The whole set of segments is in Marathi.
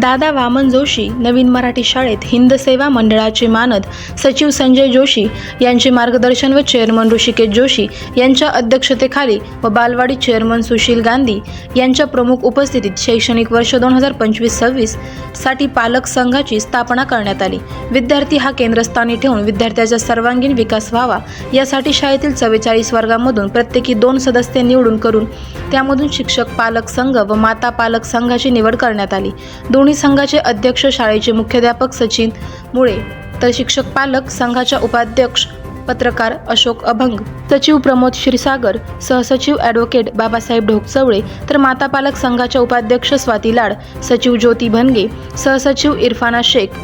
दादा वामन जोशी नवीन मराठी शाळेत हिंद सेवा मंडळाचे मानद सचिव संजय जोशी यांचे मार्गदर्शन व चेअरमन ऋषिकेश जोशी यांच्या अध्यक्षतेखाली व बालवाडी चेअरमन सुशील गांधी यांच्या प्रमुख उपस्थितीत शैक्षणिक वर्ष दोन हजार पंचवीस सव्वीससाठी पालक संघाची स्थापना करण्यात आली. विद्यार्थी हा केंद्रस्थानी ठेवून विद्यार्थ्याचा सर्वांगीण विकास व्हावा यासाठी शाळेतील चव्वेचाळीस वर्गामधून प्रत्येकी दोन सदस्य निवडून करून त्यामधून शिक्षक पालक संघ व माता पालक संघाची निवड करण्यात आली. दोन दोन्ही संघाचे अध्यक्ष शाळेचे मुख्याध्यापक सचिन मुळे तर शिक्षक पालक संघाच्या उपाध्यक्ष पत्रकार अशोक अभंग सचिव प्रमोद क्षीरसागर सहसचिव ॲडव्होकेट बाबासाहेब ढोकचवळे तर माता पालक संघाच्या उपाध्यक्ष स्वाती लाड सचिव ज्योती भनगे सहसचिव इरफाना शेख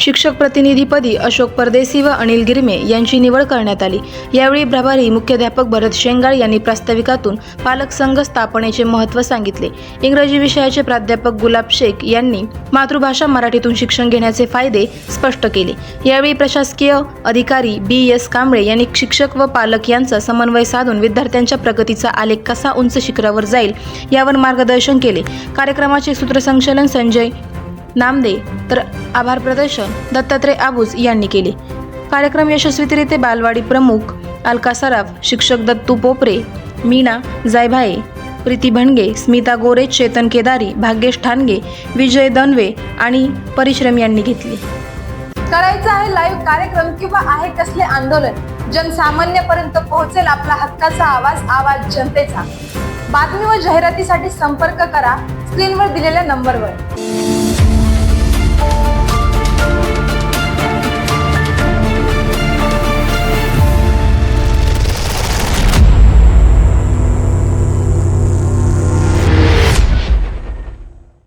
शिक्षक प्रतिनिधीपदी अशोक परदेसी व अनिल गिरमे यांची निवड करण्यात आली. यावेळी प्रभारी मुख्याध्यापक भरत शेंगाळ यांनी प्रास्ताविकातून पालक संघ स्थापनेचे महत्त्व सांगितले. इंग्रजी विषयाचे प्राध्यापक गुलाब शेख यांनी मातृभाषा मराठीतून शिक्षण घेण्याचे फायदे स्पष्ट केले. यावेळी प्रशासकीय अधिकारी बी एस कांबळे यांनी शिक्षक व पालक यांचा समन्वय साधून विद्यार्थ्यांच्या प्रगतीचा आलेख कसा उंच शिखरावर जाईल यावर मार्गदर्शन केले. कार्यक्रमाचे सूत्रसंचालन संजय नामदे. तर आभार प्रदर्शन दत्तात्रय आबूज यांनी केले. कार्यक्रम यशस्वीरित्या बालवाडी प्रमुख अलका सराफ शिक्षक दत्तू पोपरे मीना जायभाये प्रीती भणगे स्मिता गोरे चेतन केदारी भाग्येश ठाणगे विजय दनवे आणि परिश्रम यांनी घेतले. करायचं आहे लाईव्ह कार्यक्रम किंवा आहे कसले आंदोलन जनसामान्यपर्यंत पोहोचेल आपला हक्काचा आवाज आवाज जनतेचा. बातमी व जाहिरातीसाठी संपर्क करा स्क्रीनवर दिलेल्या नंबरवर